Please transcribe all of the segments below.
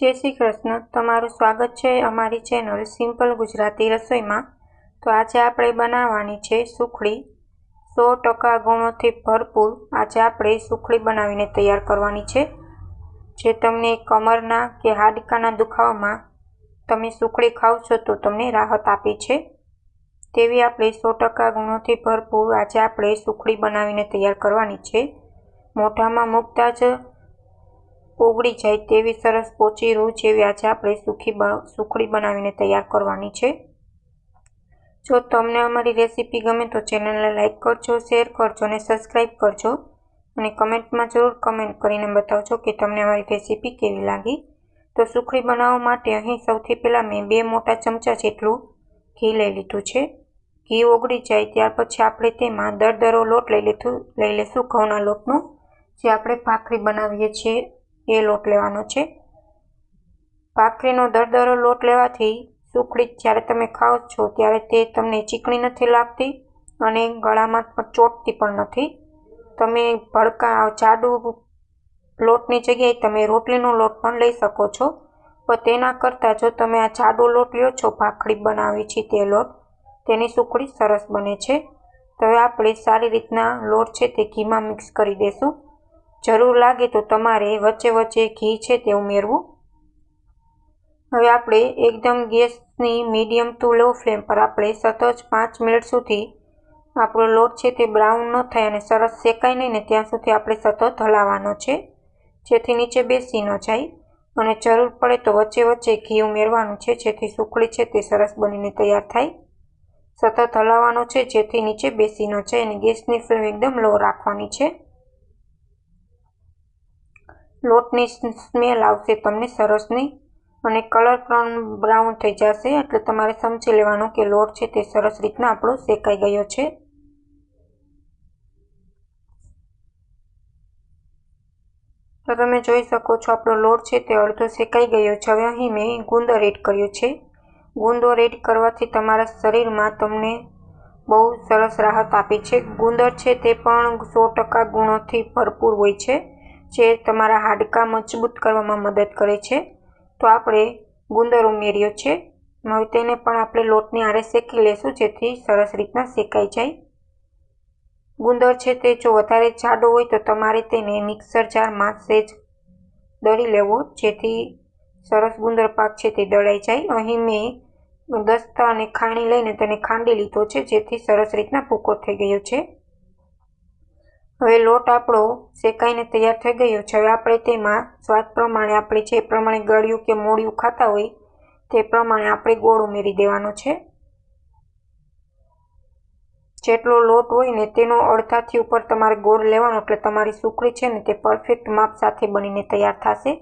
જય શ્રી કૃષ્ણ. તમારું સ્વાગત છે અમારી ચેનલ સિમ્પલ ગુજરાતી રસોઈમાં. તો આજે આપણે બનાવવાની છે સુખડી. સો ટકા ગુણોથી ભરપૂર આજે આપણે સુખડી બનાવીને તૈયાર કરવાની છે. જે તમને કમરના કે હાડકાના દુખાવામાં તમે સુખડી ખાવ છો તો તમને રાહત આપે છે. તેવી આપણે સો ટકા ગુણોથી ભરપૂર આજે આપણે સુખડી બનાવીને તૈયાર કરવાની છે. મોઢામાં મૂકતા જ ઓગળી જાય તેવી સરસ પોચી રૂ જેવી આજે આપણે સુખી સુખડી બનાવીને તૈયાર કરવાની છે. જો તમને અમારી રેસીપી ગમે તો ચેનલને લાઇક કરજો, શેર કરજો અને સબસ્ક્રાઈબ કરજો. અને કમેન્ટમાં જરૂર કમેન્ટ કરીને બતાવજો કે તમને અમારી રેસીપી કેવી લાગી. તો સુખડી બનાવવા માટે અહીં સૌથી પહેલાં મેં બે મોટા ચમચા જેટલું ઘી લઈ લીધું છે. ઘી ઓગળી જાય ત્યાર પછી આપણે તેમાં દરદરો લોટ લઈ લીધું, લઈ લઈશું ઘઉંના લોટનો, જે આપણે ભાખરી બનાવીએ છીએ. એ લોટ લેવાનો છે. ભાખરીનો દરદરો લોટ લેવાથી સુખડી જ્યારે તમે ખાઓ છો ત્યારે તે તમને ચીકણી નથી લાગતી અને ગળામાં ચોટતી પણ નથી. તમે ભડકા, જાડુ લોટની જગ્યાએ તમે રોટલીનો લોટ પણ લઈ શકો છો. પણ તેના કરતાં જો તમે આ જાડો લોટ લ્યો છો, ભાખરી બનાવી છે તે લોટ, તેની સુખડી સરસ બને છે. તો હવે આપણે સારી રીતના લોટ છે તે ઘીમાં મિક્સ કરી દઈશું જરૂર લાગે તો તમારે વચ્ચે વચ્ચે ઘી છે તે ઉમેરવું. હવે આપણે એકદમ ગેસની મીડિયમ ટુ લો ફ્લેમ પર આપણે સતત પાંચ મિનિટ સુધી આપણો લોટ છે તે બ્રાઉન ન થાય અને સરસ શેકાય નહીં ને ત્યાં સુધી આપણે સતત હલાવવાનો છે. જેથી નીચે બેસી ન જાય અને જરૂર પડે તો વચ્ચે વચ્ચે ઘી ઉમેરવાનું છે જેથી સુખડી છે તે સરસ બનીને તૈયાર થાય. સતત હલાવવાનો છે જેથી નીચે બેસી ન જાય અને ગેસની ફ્લેમ એકદમ લો રાખવાની છે. લોટની સ્મેલ આવશે તમને સરસની અને કલર પણ બ્રાઉન થઈ જશે, એટલે તમારે સમજી લેવાનું કે લોટ છે તે સરસ રીતના આપણો શેકાઈ ગયો છે. તો તમે જોઈ શકો છો આપણો લોટ છે તે અડધો શેકાઈ ગયો છે. હવે અહીં મેં ગુંદર એડ કર્યો છે. ગુંદર એડ કરવાથી તમારા શરીરમાં તમને બહુ સરસ રાહત આપે છે. ગુંદર છે તે પણ સો ટકા ગુણોથી ભરપૂર હોય છે. જે તમારા હાડકાં મજબૂત કરવામાં મદદ કરે છે, તો આપણે ગુંદર ઉમેર્યો છે. હવે તેને પણ આપણે લોટની આરે શેકી લેશું, જેથી સરસ રીતના શેકાઈ જાય. ગુંદર છે તે જો વધારે જાડો હોય તો તમારે તેને મિક્સર જારમાં સેજ દળી લેવો, જેથી સરસ ગુંદર પાક છે તે દળાઈ જાય. અહીં મેં દસ્તા અને ખાણી લઈને તેને ખાંડી લીધો છે, જેથી સરસ રીતના ભૂકો થઈ ગયો છે. હવે લોટ આપણો શેકાઈને તૈયાર થઈ ગયો છે. હવે આપણે તેમાં સ્વાદ પ્રમાણે આપણે જે પ્રમાણે ગળ્યું કે મોડિયું ખાતા હોય તે પ્રમાણે આપણે ગોળ ઉમેરી દેવાનો છે. જેટલો લોટ હોય ને તેનો અડધાથી ઉપર તમારે ગોળ લેવાનો એટલે તમારી સુખડી છે ને તે પરફેક્ટ માપ સાથે બનીને તૈયાર થશે.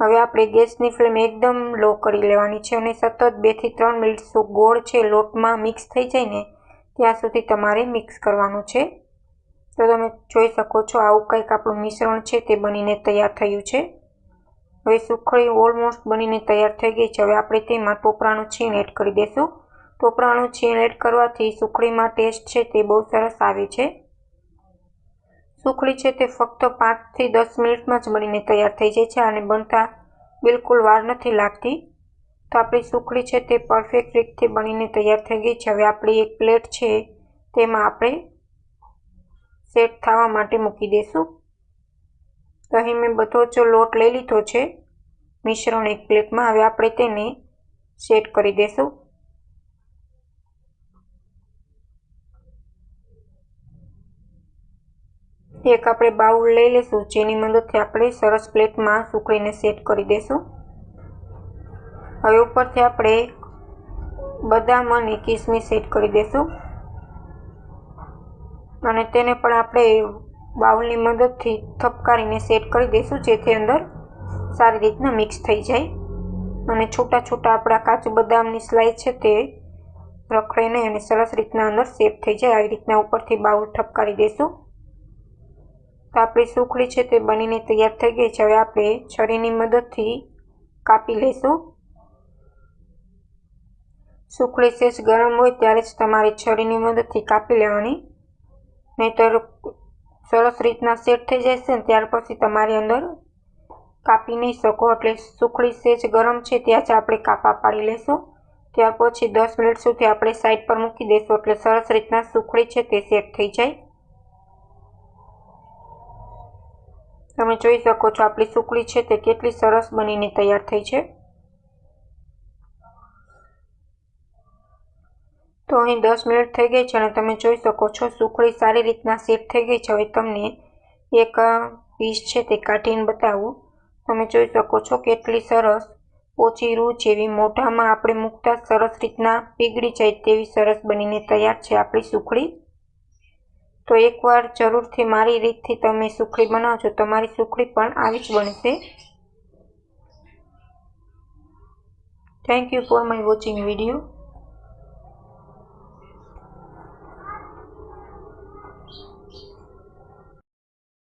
હવે આપણે ગેસની ફ્લેમ એકદમ લો કરી લેવાની છે અને સતત બેથી ત્રણ મિનિટ ગોળ છે લોટમાં મિક્સ થઈ જાય ને ત્યાં સુધી તમારે મિક્સ કરવાનું છે. તો તમે જોઈ શકો છો આવું કંઈક આપણું મિશ્રણ છે તે બનીને તૈયાર થયું છે. હવે સુખડી ઓલમોસ્ટ બનીને તૈયાર થઈ ગઈ છે. હવે આપણે તેમાં ટોપરાનું છીણ એડ કરી દઈશું ટોપરાનું છીણ એડ કરવાથી સુખડીમાં ટેસ્ટ છે તે બહુ સરસ આવે છે. સુખડી છે તે ફક્ત પાંચથી દસ મિનિટમાં જ બનીને તૈયાર થઈ જાય છે અને બનતા બિલકુલ વાર નથી લાગતી. તો આપણી સુખડી છે તે પરફેક્ટ રીતથી બનીને તૈયાર થઈ ગઈ છે. હવે આપણી એક પ્લેટ છે, તેમાં આપણે સેટ થવા માટે મૂકી દઈશું તો અહીં મેં બધો જો લોટ લઈ લીધો છે. મિશ્રણ એક પ્લેટમાં. હવે આપણે તેને સેટ કરી દઈશું એક આપણે બાઉલ લઈ લઈશું જેની મદદથી આપણે સરસ પ્લેટમાં સુકડીને સેટ કરી દઈશું હવે ઉપરથી આપણે બદામ અને કિસમિસ સેટ કરી દઈશું અને તેને પણ આપણે બાઉલની મદદથી થપકારીને સેટ કરી દઈશું, જેથી અંદર સારી રીતના મિક્સ થઈ જાય. અને છૂટા છૂટા આપણા કાચું બદામની સ્લાઈસ છે તે રખડે અને સરસ રીતના અંદર સેટ થઈ જાય. આવી રીતના ઉપરથી બાઉલ ઠપકારી દઈશું. તો આપણી સુખડી છે તે બનીને તૈયાર થઈ ગઈ છે. હવે આપણે છરીની મદદથી કાપી લઈશું. સુખડી સેજ ગરમ હોય ત્યારે જ તમારે છરીની મદદથી કાપી લેવાની. નહીતર સરસ રીતના સેટ થઈ જશે ને ત્યાર પછી તમારી અંદર કાપી નહીં શકો. એટલે સુખડી સેજ ગરમ છે, ત્યાં જ આપણે કાપા પાડી લેશું. ત્યાર પછી દસ મિનિટ સુધી આપણે સાઈડ પર મૂકી દઈશું એટલે સરસ રીતના સુખડી છે તે સેટ થઈ જાય. તમે જોઈ શકો છો, આપણી સુખડી છે તે કેટલી સરસ બનીને તૈયાર થઈ છે. અહીં દસ મિનિટ થઈ ગઈ છે અને તમે જોઈ શકો છો સુખડી સારી રીતના સેટ થઈ ગઈ છે. હવે તમને એક પીસ છે તે કાઢીને બતાવું. તમે જોઈ શકો છો કેટલી સરસ ઓછી રૂ જેવી મોઢામાં આપણે મૂકતા સરસ રીતના પીગળી જાય તેવી સરસ બનીને તૈયાર છે આપણી સુખડી. તો એકવાર જરૂરથી મારી રીતથી તમે સુખડી બનાવજો. તમારી સુખડી પણ આવી જ બનશે. Thank you for my watching video